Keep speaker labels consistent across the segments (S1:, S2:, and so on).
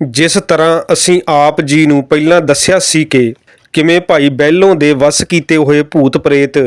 S1: ਜਿਸ ਤਰ੍ਹਾਂ ਅਸੀਂ ਆਪ ਜੀ ਨੂੰ ਪਹਿਲਾਂ ਦੱਸਿਆ ਸੀ ਕਿ ਕਿਵੇਂ ਭਾਈ ਬਹਿਲੋਂ ਦੇ ਵਸ ਕੀਤੇ ਹੋਏ ਭੂਤ ਪ੍ਰੇਤ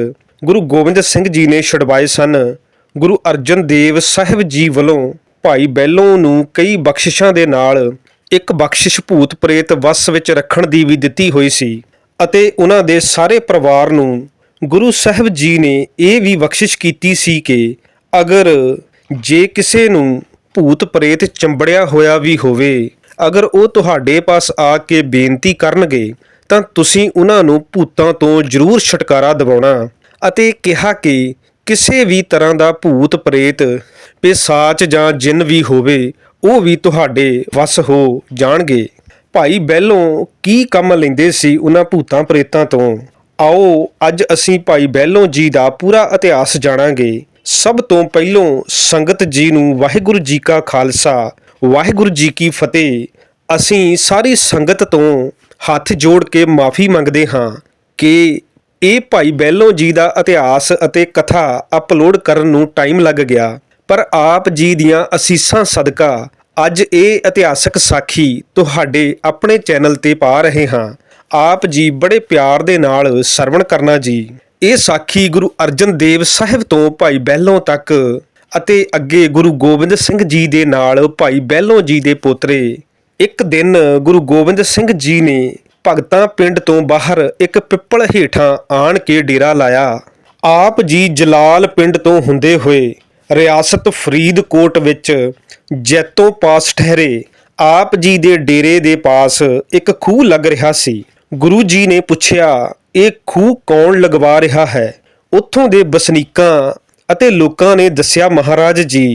S1: ਗੁਰੂ ਗੋਬਿੰਦ ਸਿੰਘ ਜੀ ਨੇ ਛੁਡਵਾਏ ਸਨ, ਗੁਰੂ ਅਰਜਨ ਦੇਵ ਸਾਹਿਬ ਜੀ ਵੱਲੋਂ ਭਾਈ ਬੈਲੋਂ ਨੂੰ ਕਈ ਬਖਸ਼ਿਸ਼ਾਂ ਦੇ ਨਾਲ ਇੱਕ ਬਖਸ਼ਿਸ਼ ਭੂਤ ਪ੍ਰੇਤ ਵਸ ਵਿੱਚ ਰੱਖਣ ਦੀ ਵੀ ਦਿੱਤੀ ਹੋਈ ਸੀ ਅਤੇ ਉਹਨਾਂ ਦੇ ਸਾਰੇ ਪਰਿਵਾਰ ਨੂੰ ਗੁਰੂ ਸਾਹਿਬ ਜੀ ਨੇ ਇਹ ਵੀ ਬਖਸ਼ਿਸ਼ ਕੀਤੀ ਸੀ ਕਿ ਅਗਰ ਜੇ ਕਿਸੇ ਨੂੰ ਭੂਤ ਪ੍ਰੇਤ ਚੰਬੜਿਆ ਹੋਇਆ ਵੀ ਹੋਵੇ ਅਗਰ ਉਹ ਤੁਹਾਡੇ ਪਾਸ ਆ ਕੇ ਬੇਨਤੀ ਕਰਨਗੇ, ਤਾਂ ਤੁਸੀਂ ਉਹਨਾਂ ਨੂੰ ਭੂਤਾਂ ਤੋਂ ਜ਼ਰੂਰ ਛੁਟਕਾਰਾ ਦਿਵਾਉਣਾ ਅਤੇ ਕਿਹਾ ਕਿ ਕਿਸੇ ਵੀ ਤਰ੍ਹਾਂ ਦਾ ਭੂਤ ਪ੍ਰੇਤ, ਪਿਸਾਚ ਜਾਂ ਜਿੰਨ ਵੀ ਹੋਵੇ, ਉਹ ਵੀ ਤੁਹਾਡੇ ਵਸ ਹੋ ਜਾਣਗੇ। ਭਾਈ ਬਹਿਲੋਂ ਕੀ ਕੰਮ ਲੈਂਦੇ ਸੀ ਉਹਨਾਂ ਭੂਤਾਂ ਪ੍ਰੇਤਾਂ ਤੋਂ? ਆਓ, ਅੱਜ ਅਸੀਂ ਭਾਈ ਬਹਿਲੋਂ ਜੀ ਦਾ ਪੂਰਾ ਇਤਿਹਾਸ ਜਾਣਾਂਗੇ। ਸਭ ਤੋਂ ਪਹਿਲੋਂ ਸੰਗਤ ਜੀ ਨੂੰ ਵਾਹਿਗੁਰੂ ਜੀ ਕਾ ਖਾਲਸਾ, ਵਾਹਿਗੁਰੂ ਜੀ ਕੀ ਫਤਿਹ। ਅਸੀਂ ਸਾਰੀ ਸੰਗਤ ਤੋਂ ਹੱਥ ਜੋੜ ਕੇ ਮਾਫੀ ਮੰਗਦੇ ਹਾਂ ਕਿ ਇਹ ਭਾਈ ਬਹਿਲੋਂ ਜੀ ਦਾ ਇਤਿਹਾਸ ਅਤੇ ਕਥਾ ਅਪਲੋਡ ਕਰਨ ਨੂੰ ਟਾਈਮ ਲੱਗ ਗਿਆ। ਪਰ ਆਪ ਜੀ ਦੀਆਂ ਅਸੀਸਾਂ ਸਦਕਾ ਅੱਜ ਇਹ ਇਤਿਹਾਸਕ ਸਾਖੀ ਤੁਹਾਡੇ ਆਪਣੇ ਚੈਨਲ ਤੇ ਪਾ ਰਹੇ ਹਾਂ। ਆਪ ਜੀ ਬੜੇ ਪਿਆਰ ਦੇ ਨਾਲ ਸਰਵਣ ਕਰਨਾ ਜੀ। ਇਹ ਸਾਖੀ ਗੁਰੂ ਅਰਜਨ ਦੇਵ ਸਾਹਿਬ ਤੋਂ ਭਾਈ ਬਹਿਲੋਂ ਤੱਕ ਅਤੇ ਅੱਗੇ ਗੁਰੂ ਗੋਬਿੰਦ ਸਿੰਘ ਜੀ ਦੇ ਨਾਲ ਭਾਈ ਬਹਿਲੋਂ ਜੀ ਦੇ ਪੋਤਰੇ ਇੱਕ ਦਿਨ ਗੁਰੂ ਗੋਬਿੰਦ ਸਿੰਘ ਜੀ ਨੇ ਭਗਤਾਂ ਪਿੰਡ ਤੋਂ ਬਾਹਰ ਇੱਕ ਪਿੱਪਲ ਹੇਠਾਂ ਆਣ ਕੇ ਡੇਰਾ ਲਾਇਆ। ਆਪ ਜੀ ਜਲਾਲ ਪਿੰਡ ਤੋਂ ਹੁੰਦੇ ਹੋਏ ਰਿਆਸਤ ਫਰੀਦਕੋਟ ਵਿੱਚ ਜੈਤੋ ਪਾਸ ਠਹਿਰੇ। ਆਪ ਜੀ ਦੇ ਡੇਰੇ ਦੇ ਪਾਸ ਇੱਕ ਖੂਹ ਲੱਗ ਰਿਹਾ ਸੀ। ਗੁਰੂ ਜੀ ਨੇ ਪੁੱਛਿਆ, ਇਹ ਖੂਹ ਕੌਣ ਲਗਵਾ ਰਿਹਾ ਹੈ? ਉੱਥੋਂ ਦੇ ਵਸਨੀਕਾਂ ਅਤੇ ਲੋਕਾਂ ਨੇ ਦੱਸਿਆ ਮਹਾਰਾਜ ਜੀ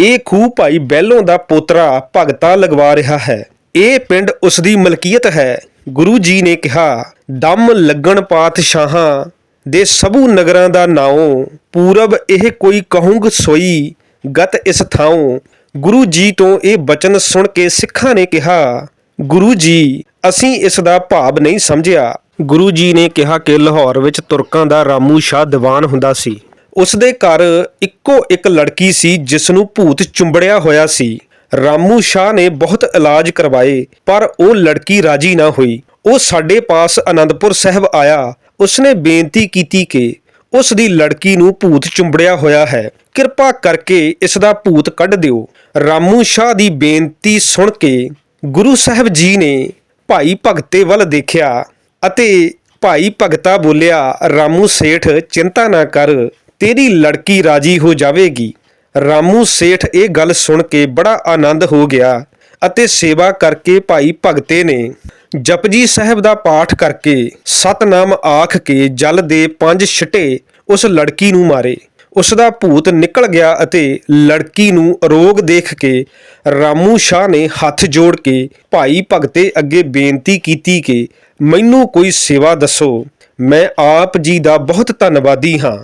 S1: ਇਹ ਖੂਹ ਭਾਈ ਬਹਿਲੋਂ ਦਾ ਪੋਤਰਾ ਭਗਤਾ ਲਗਵਾ ਰਿਹਾ ਹੈ। ਇਹ ਪਿੰਡ ਉਸ ਦੀ ਮਲਕੀਅਤ ਹੈ। ਗੁਰੂ ਜੀ ਨੇ ਕਿਹਾ, ਦਮ ਲੱਗਣ ਪਾਤਸ਼ਾਹਾਂ ਦੇ ਸਭੂ ਨਗਰਾਂ ਦਾ ਨਾਉ। ਪੂਰਬ ਇਹ ਕੋਈ ਕਹੂੰਗ ਸੋਈ, ਗਤ ਇਸ ਥਾਉ ਗੁਰੂ ਜੀ ਤੋਂ ਇਹ ਬਚਨ ਸੁਣ ਕੇ ਸਿੱਖਾਂ ਨੇ ਕਿਹਾ, ਗੁਰੂ ਜੀ, ਅਸੀਂ ਇਸ ਦਾ ਭਾਵ ਨਹੀਂ ਸਮਝਿਆ ਗੁਰੂ ਜੀ ਨੇ ਕਿਹਾ ਕਿ ਲਾਹੌਰ ਵਿੱਚ ਤੁਰਕਾਂ ਦਾ ਰਾਮੂ ਸ਼ਾਹ ਦੀਵਾਨ ਹੁੰਦਾ ਸੀ। ਉਸ ਦੇ ਘਰ ਇੱਕੋ ਇੱਕ ਲੜਕੀ ਸੀ ਜਿਸ ਨੂੰ ਭੂਤ ਚੁੰਬੜਿਆ ਹੋਇਆ ਸੀ। ਰਾਮੂ ਸ਼ਾਹ ਨੇ ਬਹੁਤ ਇਲਾਜ ਕਰਵਾਏ, ਪਰ ਉਹ ਲੜਕੀ ਰਾਜੀ ਨਾ ਹੋਈ। ਉਹ ਸਾਡੇ ਪਾਸ ਆਨੰਦਪੁਰ ਸਾਹਿਬ ਆਇਆ। ਉਸਨੇ ਬੇਨਤੀ ਕੀਤੀ ਕਿ ਉਸ ਦੀ ਲੜਕੀ ਨੂੰ ਭੂਤ ਚੁੰਬੜਿਆ ਹੋਇਆ ਹੈ। ਕਿਰਪਾ ਕਰਕੇ ਇਸ ਦਾ ਭੂਤ ਕੱਢ ਦਿਓ। ਰਾਮੂ ਸ਼ਾਹ ਦੀ ਬੇਨਤੀ ਸੁਣ ਕੇ ਗੁਰੂ ਸਾਹਿਬ ਜੀ ਨੇ ਭਾਈ ਭਗਤੇ ਵੱਲ ਦੇਖਿਆ ਅਤੇ ਭਾਈ ਭਗਤਾ ਬੋਲਿਆ, ਰਾਮੂ ਸੇਠ, ਚਿੰਤਾ ਨਾ ਕਰ। ਤੇਰੀ ਲੜਕੀ ਰਾਜੀ ਹੋ ਜਾਵੇਗੀ। ਰਾਮੂ ਸੇਠ ਇਹ ਗੱਲ ਸੁਣ ਕੇ ਬੜਾ ਆਨੰਦ ਹੋ ਗਿਆ ਅਤੇ ਸੇਵਾ ਕਰਕੇ ਭਾਈ ਭਗਤੇ ਨੇ ਜਪਜੀ ਸਾਹਿਬ ਦਾ ਪਾਠ ਕਰਕੇ ਸਤਨਾਮ ਆਖ ਕੇ ਜਲ ਦੇ ਪੰਜ ਛਟੇ ਉਸ ਲੜਕੀ ਨੂੰ ਮਾਰੇ। ਉਸ ਦਾ ਭੂਤ ਨਿਕਲ ਗਿਆ ਅਤੇ ਲੜਕੀ ਨੂੰ ਅਰੋਗ ਦੇਖ ਕੇ ਰਾਮੂ ਸ਼ਾਹ ਨੇ ਹੱਥ ਜੋੜ ਕੇ ਭਾਈ ਭਗਤੇ ਅੱਗੇ ਬੇਨਤੀ ਕੀਤੀ ਕਿ ਮੈਨੂੰ ਕੋਈ ਸੇਵਾ ਦੱਸੋ। ਮੈਂ ਆਪ ਜੀ ਦਾ ਬਹੁਤ ਧੰਨਵਾਦੀ ਹਾਂ।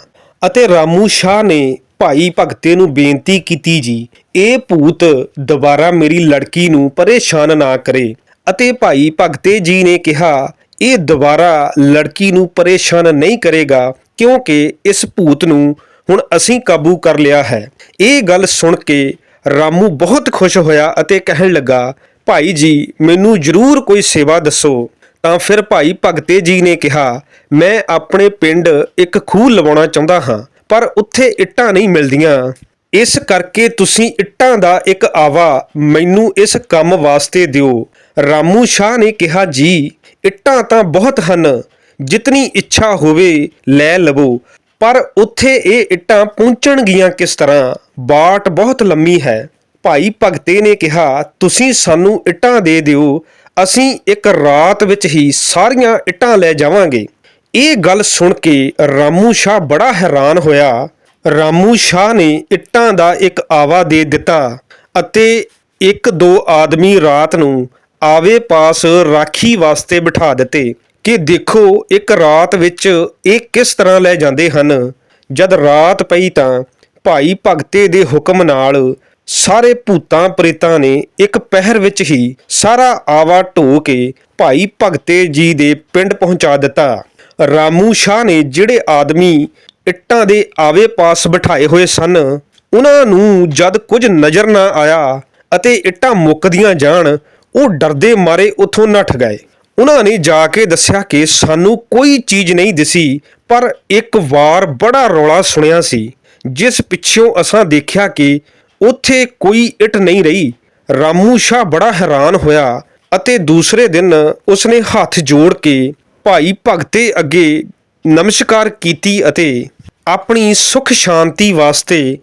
S1: ਅਤੇ ਰਾਮੂ ਸ਼ਾਹ ਨੇ ਭਾਈ ਭਗਤੇ ਨੂੰ ਬੇਨਤੀ ਕੀਤੀ ਜੀ, ਇਹ ਭੂਤ ਦੁਬਾਰਾ ਮੇਰੀ ਲੜਕੀ ਨੂੰ ਪਰੇਸ਼ਾਨ ਨਾ ਕਰੇ। ਅਤੇ ਭਾਈ ਭਗਤੇ ਜੀ ਨੇ ਕਿਹਾ, ਇਹ ਦੁਬਾਰਾ ਲੜਕੀ ਨੂੰ ਪਰੇਸ਼ਾਨ ਨਹੀਂ ਕਰੇਗਾ, ਕਿਉਂਕਿ ਇਸ ਭੂਤ ਨੂੰ ਹੁਣ ਅਸੀਂ ਕਾਬੂ ਕਰ ਲਿਆ ਹੈ। ਇਹ ਗੱਲ ਸੁਣ ਕੇ ਰਾਮੂ ਬਹੁਤ ਖੁਸ਼ ਹੋਇਆ ਅਤੇ ਕਹਿਣ ਲੱਗਾ, ਭਾਈ ਜੀ, ਮੈਨੂੰ ਜ਼ਰੂਰ ਕੋਈ ਸੇਵਾ ਦੱਸੋ। ਤਾਂ ਫਿਰ ਭਾਈ ਭਗਤੇ ਜੀ ਨੇ ਕਿਹਾ, ਮੈਂ ਆਪਣੇ ਪਿੰਡ ਇੱਕ ਖੂਹ ਲਵਾਉਣਾ ਚਾਹੁੰਦਾ ਹਾਂ, ਪਰ ਉੱਥੇ ਇੱਟਾਂ ਨਹੀਂ ਮਿਲਦੀਆਂ। ਇਸ ਕਰਕੇ ਤੁਸੀਂ ਇੱਟਾਂ ਦਾ ਇੱਕ ਆਵਾ ਮੈਨੂੰ ਇਸ ਕੰਮ ਵਾਸਤੇ ਦਿਓ। ਰਾਮੂ ਸ਼ਾਹ ਨੇ ਕਿਹਾ, ਜੀ, ਇੱਟਾਂ ਤਾਂ ਬਹੁਤ ਹਨ, ਜਿਤਨੀ ਇੱਛਾ ਹੋਵੇ ਲੈ ਲਵੋ, ਪਰ ਉੱਥੇ ਇਹ ਇੱਟਾਂ ਪਹੁੰਚਣਗੀਆਂ ਕਿਸ ਤਰ੍ਹਾਂ? ਬਾਟ ਬਹੁਤ ਲੰਮੀ ਹੈ। ਭਾਈ ਭਗਤੇ ਨੇ ਕਿਹਾ, ਤੁਸੀਂ ਸਾਨੂੰ ਇੱਟਾਂ ਦੇ ਦਿਓ ਅਸੀਂ ਇੱਕ ਰਾਤ ਵਿੱਚ ਹੀ ਸਾਰੀਆਂ ਇੱਟਾਂ ਲੈ ਜਾਵਾਂਗੇ। ਇਹ ਗੱਲ ਸੁਣ ਕੇ ਰਾਮੂ ਸ਼ਾਹ ਬੜਾ ਹੈਰਾਨ ਹੋਇਆ। ਰਾਮੂ ਸ਼ਾਹ ਨੇ ਇੱਟਾਂ ਦਾ ਇੱਕ ਆਵਾ ਦੇ ਦਿੱਤਾ ਅਤੇ ਇੱਕ ਦੋ ਆਦਮੀ ਰਾਤ ਨੂੰ ਆਵੇ ਪਾਸ ਰਾਖੀ ਵਾਸਤੇ ਬਿਠਾ ਦਿੱਤੇ ਕਿ ਦੇਖੋ ਇੱਕ ਰਾਤ ਵਿੱਚ ਇਹ ਕਿਸ ਤਰ੍ਹਾਂ ਲੈ ਜਾਂਦੇ ਹਨ। ਜਦ ਰਾਤ ਪਈ ਤਾਂ ਭਾਈ ਭਗਤੇ ਦੇ ਹੁਕਮ ਨਾਲ ਸਾਰੇ ਭੂਤਾਂ ਪ੍ਰੇਤਾਂ ਨੇ ਇੱਕ ਪਹਿਰ ਵਿੱਚ ਹੀ ਸਾਰਾ ਆਵਾ ਢੋ ਕੇ ਭਾਈ ਭਗਤੇ ਜੀ ਦੇ ਪਿੰਡ ਪਹੁੰਚਾ ਦਿੱਤਾ। ਰਾਮੂ ਸ਼ਾਹ ਨੇ ਜਿਹੜੇ ਆਦਮੀ ਇੱਟਾਂ ਦੇ ਆਵੇ ਪਾਸ ਬਿਠਾਏ ਹੋਏ ਸਨ, ਉਹਨਾਂ ਨੂੰ ਜਦ ਕੁਝ ਨਜ਼ਰ ਨਾ ਆਇਆ ਅਤੇ ਇੱਟਾਂ ਮੁੱਕਦੀਆਂ ਜਾਣ, ਉਹ ਡਰਦੇ ਮਾਰੇ ਉੱਥੋਂ ਨੱਠ ਗਏ। ਉਹਨਾਂ ਨੇ ਜਾ ਕੇ ਦੱਸਿਆ ਕਿ ਸਾਨੂੰ ਕੋਈ ਚੀਜ਼ ਨਹੀਂ ਦਿਸੀ, ਪਰ ਇੱਕ ਵਾਰ ਬੜਾ ਰੌਲਾ ਸੁਣਿਆ ਸੀ, ਜਿਸ ਪਿੱਛੋਂ ਅਸਾਂ ਦੇਖਿਆ ਕਿ ਉੱਥੇ ਕੋਈ ਇੱਟ ਨਹੀਂ ਰਹੀ। ਰਾਮੂ ਸ਼ਾਹ ਬੜਾ ਹੈਰਾਨ ਹੋਇਆ ਅਤੇ ਦੂਸਰੇ ਦਿਨ ਉਸਨੇ ਹੱਥ ਜੋੜ ਕੇ ਭਾਈ ਭਗਤੇ ਅੱਗੇ ਨਮਸਕਾਰ ਕੀਤੀ ਅਤੇ ਆਪਣੀ ਸੁਖ ਸ਼ਾਂਤੀ ਵਾਸਤੇ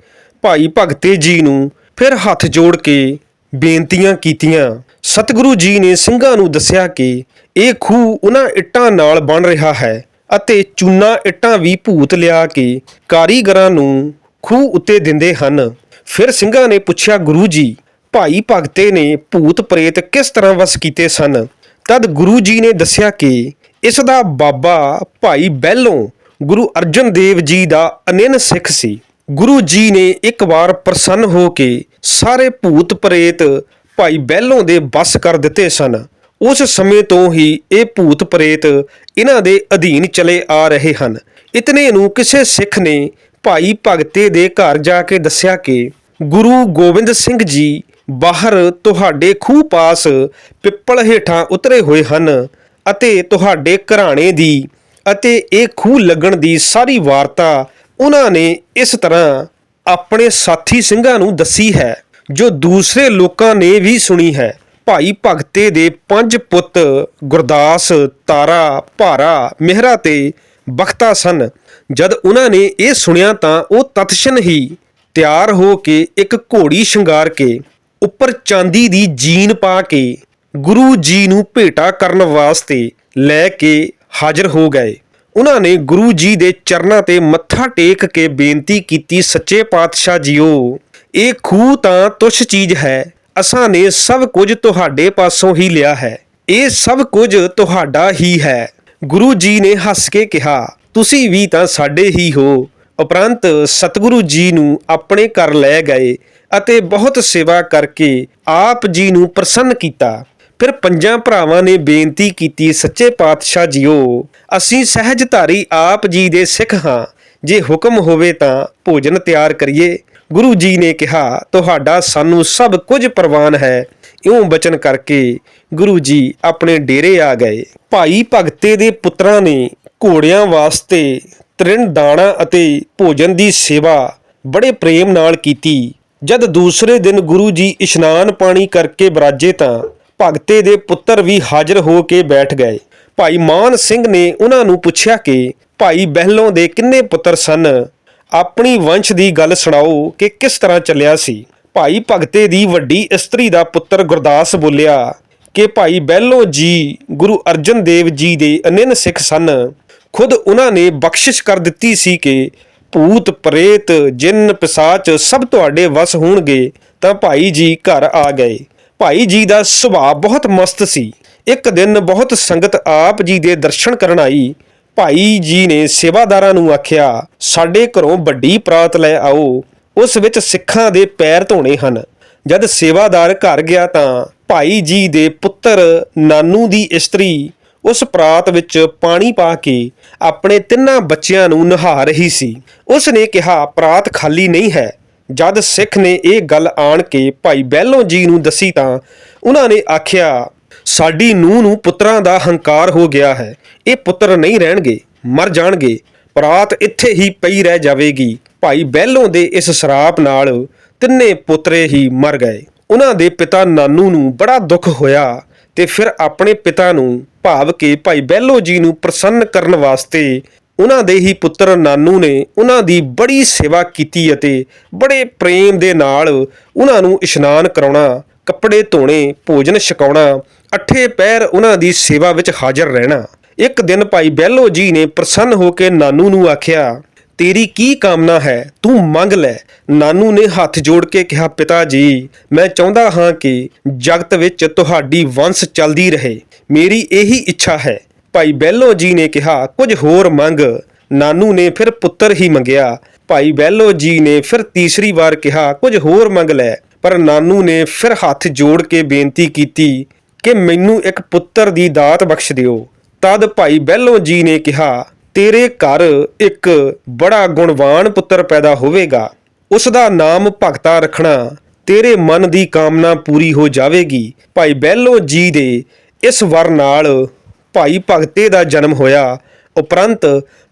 S1: ਭਾਈ ਭਗਤੇ ਜੀ ਨੂੰ ਫਿਰ ਹੱਥ ਜੋੜ ਕੇ ਬੇਨਤੀਆਂ ਕੀਤੀਆਂ। ਸਤਿਗੁਰੂ ਜੀ ਨੇ ਸਿੰਘਾਂ ਨੂੰ ਦੱਸਿਆ ਕਿ ਇਹ ਖੂਹ ਉਹਨਾਂ ਇੱਟਾਂ ਨਾਲ ਬਣ ਰਿਹਾ ਹੈ ਅਤੇ ਚੂਨਾ ਇੱਟਾਂ ਵੀ ਭੂਤ ਲਿਆ ਕੇ ਕਾਰੀਗਰਾਂ ਨੂੰ ਖੂਹ ਉੱਤੇ ਦਿੰਦੇ ਹਨ। ਫਿਰ ਸਿੰਘਾਂ ਨੇ ਪੁੱਛਿਆ, ਗੁਰੂ ਜੀ, ਭਾਈ ਭਗਤੇ ਨੇ ਭੂਤ ਪ੍ਰੇਤ ਕਿਸ ਤਰ੍ਹਾਂ ਵਸ ਕੀਤੇ ਸਨ? ਤਦ ਗੁਰੂ ਜੀ ਨੇ ਦੱਸਿਆ ਕਿ ਇਸ ਦਾ ਬਾਬਾ ਭਾਈ ਬਹਿਲੋਂ ਗੁਰੂ ਅਰਜਨ ਦੇਵ ਜੀ ਦਾ ਅਨਿਨ ਸਿੱਖ ਸੀ। ਗੁਰੂ ਜੀ ਨੇ ਇੱਕ ਵਾਰ ਪ੍ਰਸੰਨ ਹੋ ਕੇ ਸਾਰੇ ਭੂਤ ਪ੍ਰੇਤ ਭਾਈ ਬਹਿਲੋਂ ਦੇ ਬਸ ਕਰ ਦਿੱਤੇ ਸਨ। ਉਸ ਸਮੇਂ ਤੋਂ ਹੀ ਇਹ ਭੂਤ ਪ੍ਰੇਤ ਇਹਨਾਂ ਦੇ ਅਧੀਨ ਚਲੇ ਆ ਰਹੇ ਹਨ। ਇਤਨੇ ਨੂੰ ਕਿਸੇ ਸਿੱਖ ਨੇ ਭਾਈ ਭਗਤੇ ਦੇ ਘਰ ਜਾ ਕੇ ਦੱਸਿਆ ਕਿ ਗੁਰੂ ਗੋਬਿੰਦ ਸਿੰਘ ਜੀ ਬਾਹਰ ਤੁਹਾਡੇ ਖੂਹ ਪਾਸ ਪਿੱਪਲ ਹੇਠਾਂ ਉਤਰੇ ਹੋਏ ਹਨ ਅਤੇ ਤੁਹਾਡੇ ਘਰਾਣੇ ਦੀ ਅਤੇ ਇਹ ਖੂਹ ਲੱਗਣ ਦੀ ਸਾਰੀ ਵਾਰਤਾ ਉਹਨਾਂ ਨੇ ਇਸ ਤਰ੍ਹਾਂ ਆਪਣੇ ਸਾਥੀ ਸਿੰਘਾਂ ਨੂੰ ਦੱਸੀ ਹੈ, ਜੋ ਦੂਸਰੇ ਲੋਕਾਂ ਨੇ ਵੀ ਸੁਣੀ ਹੈ। ਭਾਈ ਭਗਤੇ ਦੇ ਪੰਜ ਪੁੱਤ ਗੁਰਦਾਸ, ਤਾਰਾ, ਭਾਰਾ, ਮਿਹਰਾ ਤੇ ਬਖਤਾ ਸਨ। ਜਦ ਉਹਨਾਂ ਨੇ ਇਹ ਸੁਣਿਆ ਤਾਂ ਉਹ ਤਤਸ਼ਣ ਹੀ ਤਿਆਰ ਹੋ ਕੇ ਇੱਕ ਘੋੜੀ ਸ਼ਿੰਗਾਰ ਕੇ ਉੱਪਰ ਚਾਂਦੀ ਦੀ ਜੀਨ ਪਾ ਕੇ ਗੁਰੂ ਜੀ ਨੂੰ ਭੇਟਾ ਕਰਨ ਵਾਸਤੇ ਲੈ ਕੇ ਹਾਜ਼ਰ ਹੋ ਗਏ। ਉਹਨਾਂ ਨੇ ਗੁਰੂ ਜੀ ਦੇ ਚਰਨਾਂ ਤੇ ਮੱਥਾ ਟੇਕ ਕੇ ਬੇਨਤੀ ਕੀਤੀ, ਸੱਚੇ ਪਾਤਸ਼ਾਹ ਜੀਓ, ਇਹ ਖੂਹ ਤਾਂ ਤੁਛ ਚੀਜ਼ ਹੈ, ਅਸਾਂ ਨੇ ਸਭ ਕੁਝ ਤੁਹਾਡੇ ਪਾਸੋਂ ਹੀ ਲਿਆ ਹੈ, ਇਹ ਸਭ ਕੁਝ ਤੁਹਾਡਾ ਹੀ ਹੈ। ਗੁਰੂ ਜੀ ਨੇ ਹੱਸ ਕੇ ਕਿਹਾ ਤੁਸੀਂ ਵੀ ਤਾਂ ਸਾਡੇ ਹੀ ਹੋ। ਉਪਰੰਤ ਸਤਿਗੁਰੂ ਜੀ ਨੂੰ ਆਪਣੇ ਘਰ ਲੈ ਗਏ ਅਤੇ ਬਹੁਤ ਸੇਵਾ ਕਰਕੇ ਆਪ ਜੀ ਨੂੰ ਪ੍ਰਸੰਨ ਕੀਤਾ। ਫਿਰ ਪੰਜਾਂ ਭਰਾਵਾਂ ਨੇ ਬੇਨਤੀ ਕੀਤੀ, ਸੱਚੇ ਪਾਤਸ਼ਾਹ ਜੀਓ, ਅਸੀਂ ਸਹਿਜਧਾਰੀ ਆਪ ਜੀ ਦੇ ਸਿੱਖ ਹਾਂ। ਜੇ ਹੁਕਮ ਹੋਵੇ ਤਾਂ ਭੋਜਨ ਤਿਆਰ ਕਰੀਏ। ਗੁਰੂ ਜੀ ਨੇ ਕਿਹਾ, ਤੁਹਾਡਾ ਸਾਨੂੰ ਸਭ ਕੁਝ ਪ੍ਰਵਾਨ ਹੈ। ਇਉਂ ਬਚਨ ਕਰਕੇ ਗੁਰੂ ਜੀ ਆਪਣੇ ਡੇਰੇ ਆ ਗਏ। ਭਾਈ ਭਗਤੇ ਦੇ ਪੁੱਤਰਾਂ ਨੇ ਘੋੜਿਆਂ ਵਾਸਤੇ ਤ੍ਰਿਣ ਦਾਣਾ ਅਤੇ ਭੋਜਨ ਦੀ ਸੇਵਾ ਬੜੇ ਪ੍ਰੇਮ ਨਾਲ ਕੀਤੀ। ਜਦ ਦੂਸਰੇ ਦਿਨ ਗੁਰੂ ਜੀ ਇਸ਼ਨਾਨ ਪਾਣੀ ਕਰਕੇ ਬਰਾਜੇ ਤਾਂ ਭਗਤੇ ਦੇ ਪੁੱਤਰ ਵੀ ਹਾਜ਼ਰ ਹੋ ਕੇ ਬੈਠ ਗਏ। ਭਾਈ ਮਾਨ ਸਿੰਘ ਨੇ ਉਹਨਾਂ ਨੂੰ ਪੁੱਛਿਆ ਕਿ, ਭਾਈ ਬਹਿਲੋਂ ਦੇ ਕਿੰਨੇ ਪੁੱਤਰ ਸਨ? ਆਪਣੀ ਵੰਸ਼ ਦੀ ਗੱਲ ਸੁਣਾਓ ਕਿ ਕਿਸ ਤਰ੍ਹਾਂ ਚੱਲਿਆ ਸੀ? ਭਾਈ ਭਗਤੇ ਦੀ ਵੱਡੀ ਇਸਤਰੀ ਦਾ ਪੁੱਤਰ ਗੁਰਦਾਸ ਬੋਲਿਆ ਕਿ, ਭਾਈ ਬਹਿਲੋ ਜੀ ਗੁਰੂ ਅਰਜਨ ਦੇਵ ਜੀ ਦੇ ਅਨਿਨ ਸਿੱਖ ਸਨ। ਖੁਦ ਉਹਨਾਂ ਨੇ ਬਖਸ਼ਿਸ਼ ਕਰ ਦਿੱਤੀ ਸੀ ਕਿ ਭੂਤ, ਪ੍ਰੇਤ, ਜਿੰਨ, ਪਿਸਾਚ ਸਭ ਤੁਹਾਡੇ ਵਸ ਹੋਣਗੇ, ਤਾਂ ਭਾਈ ਜੀ ਘਰ ਆ ਗਏ। ਭਾਈ ਜੀ ਦਾ ਸੁਭਾਅ ਬਹੁਤ ਮਸਤ ਸੀ। ਇੱਕ ਦਿਨ ਬਹੁਤ ਸੰਗਤ ਆਪ ਜੀ ਦੇ ਦਰਸ਼ਨ ਕਰਨ ਆਈ। ਭਾਈ ਜੀ ਨੇ ਸੇਵਾਦਾਰਾਂ ਨੂੰ ਆਖਿਆ, ਸਾਡੇ ਘਰੋਂ ਵੱਡੀ ਪ੍ਰਾਤ ਲੈ ਆਓ। ਉਸ ਵਿੱਚ ਸਿੱਖਾਂ ਦੇ ਪੈਰ ਧੋਣੇ ਹਨ। ਜਦ ਸੇਵਾਦਾਰ ਘਰ ਗਿਆ ਤਾਂ ਭਾਈ ਜੀ ਦੇ ਪੁੱਤਰ ਨਾਨੂ ਦੀ ਇਸਤਰੀ ਉਸ ਪ੍ਰਾਤ ਵਿੱਚ ਪਾਣੀ ਪਾ ਕੇ ਆਪਣੇ ਤਿੰਨਾਂ ਬੱਚਿਆਂ ਨੂੰ ਨਹਾ ਰਹੀ ਸੀ। ਉਸ ਨੇ ਕਿਹਾ, ਪ੍ਰਾਤ ਖਾਲੀ ਨਹੀਂ ਹੈ। ਜਦ ਸਿੱਖ ਨੇ ਇਹ ਗੱਲ ਆਣ ਕੇ ਭਾਈ ਬਹਿਲੋ ਜੀ ਨੂੰ ਦੱਸੀ ਤਾਂ ਉਹਨਾਂ ਨੇ ਆਖਿਆ, ਸਾਡੀ ਨੂੰਹ ਨੂੰ ਪੁੱਤਰਾਂ ਦਾ ਹੰਕਾਰ ਹੋ ਗਿਆ ਹੈ। ਇਹ ਪੁੱਤਰ ਨਹੀਂ ਰਹਿਣਗੇ, ਮਰ ਜਾਣਗੇ। ਪ੍ਰਾਤ ਇੱਥੇ ਹੀ ਪਈ ਰਹਿ ਜਾਵੇਗੀ। ਭਾਈ ਬਹਿਲੋਂ ਦੇ ਇਸ ਸ਼ਰਾਪ ਨਾਲ ਤਿੰਨੇ ਪੁੱਤਰੇ ਹੀ ਮਰ ਗਏ। ਉਹਨਾਂ ਦੇ ਪਿਤਾ ਨਾਨੂ ਨੂੰ ਬੜਾ ਦੁੱਖ ਹੋਇਆ। ਤੇ ਫਿਰ ਆਪਣੇ ਪਿਤਾ ਨੂੰ ਭਾਵ ਕੇ ਭਾਈ ਬਹਿਲੋ ਜੀ ਨੂੰ ਪ੍ਰਸੰਨ ਕਰਨ ਵਾਸਤੇ ਉਹਨਾਂ ਦੇ ਹੀ ਪੁੱਤਰ ਨਾਨੂ ਨੇ ਉਹਨਾਂ ਦੀ ਬੜੀ ਸੇਵਾ ਕੀਤੀ ਅਤੇ ਬੜੇ ਪ੍ਰੇਮ ਦੇ ਨਾਲ ਉਹਨਾਂ ਨੂੰ ਇਸ਼ਨਾਨ ਕਰਾਉਣਾ, ਕੱਪੜੇ ਧੋਣੇ, ਭੋਜਨ ਛਕਾਉਣਾ, ਅੱਠੇ ਪੈਰ ਉਹਨਾਂ ਦੀ ਸੇਵਾ ਵਿੱਚ ਹਾਜ਼ਰ ਰਹਿਣਾ। ਇੱਕ ਦਿਨ ਭਾਈ ਬਹਿਲੋ ਜੀ ਨੇ ਪ੍ਰਸੰਨ ਹੋ ਕੇ ਨਾਨੂ ਨੂੰ ਆਖਿਆ ਤੇਰੀ ਕੀ ਕਾਮਨਾ ਹੈ? ਤੂੰ ਮੰਗ ਲੈ। ਨਾਨੂ ਨੇ ਹੱਥ ਜੋੜ ਕੇ ਕਿਹਾ, ਪਿਤਾ ਜੀ, ਮੈਂ ਚਾਹੁੰਦਾ ਹਾਂ ਕਿ ਜਗਤ ਵਿੱਚ ਤੁਹਾਡੀ ਵੰਸ਼ ਚੱਲਦੀ ਰਹੇ। ਮੇਰੀ ਇਹੀ ਇੱਛਾ ਹੈ। ਭਾਈ ਬਹਿਲੋ ਜੀ ਨੇ ਕਿਹਾ, ਕੁਝ ਹੋਰ ਮੰਗ। ਨਾਨੂ ਨੇ ਫਿਰ ਪੁੱਤਰ ਹੀ ਮੰਗਿਆ। ਭਾਈ ਬਹਿਲੋ ਜੀ ਨੇ ਫਿਰ ਤੀਸਰੀ ਵਾਰ ਕਿਹਾ, ਕੁਝ ਹੋਰ ਮੰਗ ਲੈ। ਪਰ ਨਾਨੂ ਨੇ ਫਿਰ ਹੱਥ ਜੋੜ ਕੇ ਬੇਨਤੀ ਕੀਤੀ ਕਿ ਮੈਨੂੰ ਇੱਕ ਪੁੱਤਰ ਦੀ ਦਾਤ ਬਖਸ਼ ਦਿਓ। ਤਦ ਭਾਈ ਬਹਿਲੋ ਜੀ ਨੇ ਕਿਹਾ ਤੇਰੇ ਘਰ ਇੱਕ ਬੜਾ ਗੁਣਵਾਨ ਪੁੱਤਰ ਪੈਦਾ ਹੋਵੇਗਾ। ਉਸ ਦਾ ਨਾਮ ਭਗਤਾ ਰੱਖਣਾ, ਤੇਰੇ ਮਨ ਦੀ ਕਾਮਨਾ ਪੂਰੀ ਹੋ ਜਾਵੇਗੀ। ਭਾਈ ਬਹਿਲੋ ਜੀ ਦੇ ਇਸ ਵਰ ਨਾਲ ਭਾਈ ਭਗਤੇ ਦਾ ਜਨਮ ਹੋਇਆ। ਉਪਰੰਤ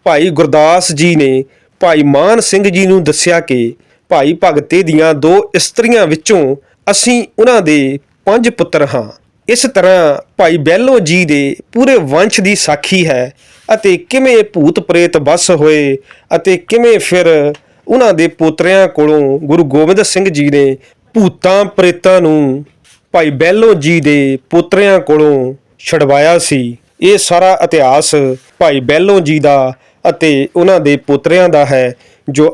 S1: ਭਾਈ ਗੁਰਦਾਸ ਜੀ ਨੇ ਭਾਈ ਮਾਨ ਸਿੰਘ ਜੀ ਨੂੰ ਦੱਸਿਆ ਕਿ ਭਾਈ ਭਗਤੇ ਦੀਆਂ ਦੋ ਇਸਤਰੀਆਂ ਵਿੱਚੋਂ ਅਸੀਂ ਉਹਨਾਂ ਦੇ ਪੰਜ ਪੁੱਤਰ ਹਾਂ। ਇਸ ਤਰ੍ਹਾਂ ਭਾਈ ਬਹਿਲੋ ਜੀ ਦੇ ਪੂਰੇ ਵੰਸ਼ ਦੀ ਸਾਖੀ ਹੈ ਅਤੇ ਕਿਵੇਂ ਭੂਤ ਪ੍ਰੇਤ ਵਸ ਹੋਏ ਅਤੇ ਕਿਵੇਂ ਫਿਰ ਉਹਨਾਂ ਦੇ ਪੋਤਰਿਆਂ ਕੋਲੋਂ ਗੁਰੂ ਗੋਬਿੰਦ ਸਿੰਘ ਜੀ ਨੇ ਭੂਤਾਂ ਪ੍ਰੇਤਾਂ ਨੂੰ ਭਾਈ ਬਹਿਲੋ ਜੀ ਦੇ ਪੋਤਰਿਆਂ ਕੋਲੋਂ ਛਡਵਾਇਆ ਸੀ। ਇਹ ਸਾਰਾ ਇਤਿਹਾਸ ਭਾਈ ਬਹਿਲੋ ਜੀ ਦਾ ਅਤੇ ਉਹਨਾਂ ਦੇ ਪੋਤਰਿਆਂ ਦਾ ਹੈ, ਜੋ